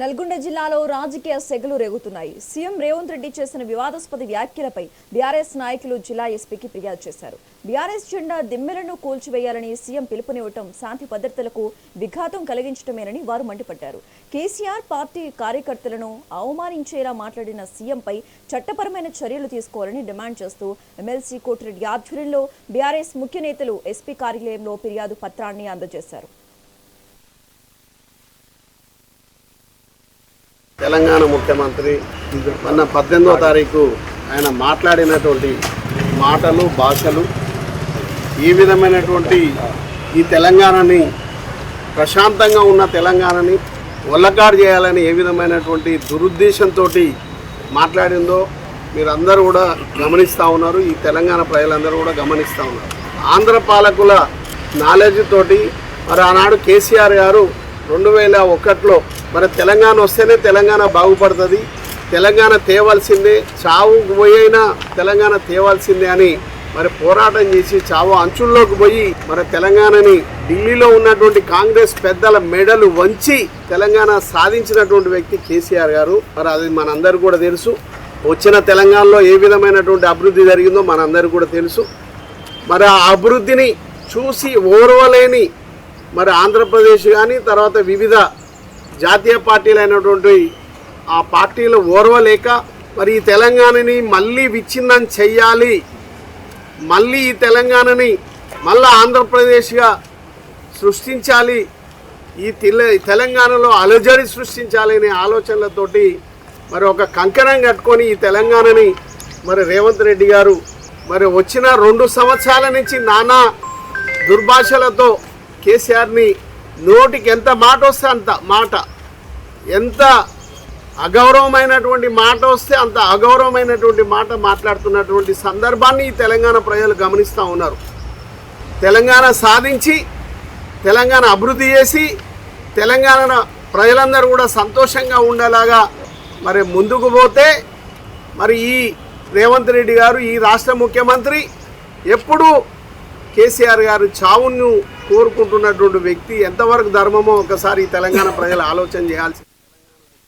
నల్గొండ జిల్లాలో రాజకీయ సెగలు రేగుతున్నాయి. సీఎం రేవంత్ రెడ్డి చేసిన వివాదాస్పద వ్యాఖ్యలపై బీఆర్ఎస్ నాయకులు జిల్లా ఎస్పీకి ఫిర్యాదు చేశారు. బీఆర్ఎస్ జెండా దిమ్మెలను కూల్చివేయాలని సీఎం పిలుపునివ్వటం శాంతి భద్రతలకు విఘాతం కలిగించటమేనని వారు మండిపడ్డారు. కేసీఆర్ పార్టీ కార్యకర్తలను అవమానించేలా మాట్లాడిన సీఎంపై చట్టపరమైన చర్యలు తీసుకోవాలని డిమాండ్ చేస్తూ ఎమ్మెల్సీ కోటిరెడ్డి ఆధ్వర్యంలో బీఆర్ఎస్ ముఖ్య నేతలు ఎస్పీ కార్యాలయంలో ఫిర్యాదు పత్రాన్ని అందజేశారు. తెలంగాణ ముఖ్యమంత్రి మొన్న పద్దెనిమిదో తారీఖు ఆయన మాట్లాడినటువంటి మాటలు భాషలు ఈ విధమైనటువంటి ఈ తెలంగాణని ప్రశాంతంగా ఉన్న తెలంగాణని ఒల్లకాడు చేయాలని ఏ విధమైనటువంటి దురుద్దేశంతో మాట్లాడిందో మీరందరూ కూడా గమనిస్తూ ఉన్నారు. ఈ తెలంగాణ ప్రజలందరూ కూడా గమనిస్తూ ఉన్నారు. ఆంధ్ర పాలకుల నాలెడ్జ్ తోటి మరి ఆనాడు కేసీఆర్ గారు రెండు వేల ఒకటిలో మరి తెలంగాణ వస్తేనే తెలంగాణ బాగుపడుతుంది. తెలంగాణ తేవాల్సిందే చావు పోయైనా తెలంగాణ తేవాల్సిందే అని మరి పోరాటం చేసి చావు అంచుల్లోకి పోయి మరి తెలంగాణని ఢిల్లీలో ఉన్నటువంటి కాంగ్రెస్ పెద్దల మెడలు వంచి తెలంగాణ సాధించినటువంటి వ్యక్తి కేసీఆర్ గారు. మరి అది మనందరూ కూడా తెలుసు. వచ్చిన తెలంగాణలో ఏ విధమైనటువంటి అభివృద్ధి జరిగిందో మనందరూ కూడా తెలుసు. మరి ఆ అభివృద్ధిని చూసి ఓర్వలేని మరి ఆంధ్రప్రదేశ్ కానీ తర్వాత వివిధ జాతీయ పార్టీలైనటువంటి ఆ పార్టీలు ఓర్వలేక మరి ఈ తెలంగాణని మళ్ళీ విచ్ఛిన్నం చెయ్యాలి మళ్ళీ ఈ తెలంగాణని మళ్ళీ ఆంధ్రప్రదేశ్గా సృష్టించాలి. ఈ తెల తెలంగాణలో అలజడి సృష్టించాలి అనే ఆలోచనలతోటి మరి ఒక కంకణం కట్టుకొని ఈ తెలంగాణని మరి రేవంత్ రెడ్డి గారు మరి వచ్చిన రెండు సంవత్సరాల నుంచి నానా దుర్భాషలతో కేసీఆర్ని నోటికి ఎంత మాట వస్తే అంత మాట. ఎంత అగౌరవమైనటువంటి మాట వస్తే అంత అగౌరవమైనటువంటి మాట మాట్లాడుతున్నటువంటి సందర్భాన్ని ఈ తెలంగాణ ప్రజలు గమనిస్తూ ఉన్నారు. తెలంగాణ సాధించి తెలంగాణ అభివృద్ధి చేసి తెలంగాణ ప్రజలందరూ కూడా సంతోషంగా ఉండేలాగా మరి ముందుకు పోతే మరి ఈ రేవంత్ రెడ్డి గారు ఈ రాష్ట్ర ముఖ్యమంత్రి ఎప్పుడూ కేసీఆర్ గారు చావును కోరుకుంటున్నటువంటి వ్యక్తి ఎంతవరకు ధర్మమో ఒకసారి తెలంగాణ ప్రజలు ఆలోచన చేయాల్సి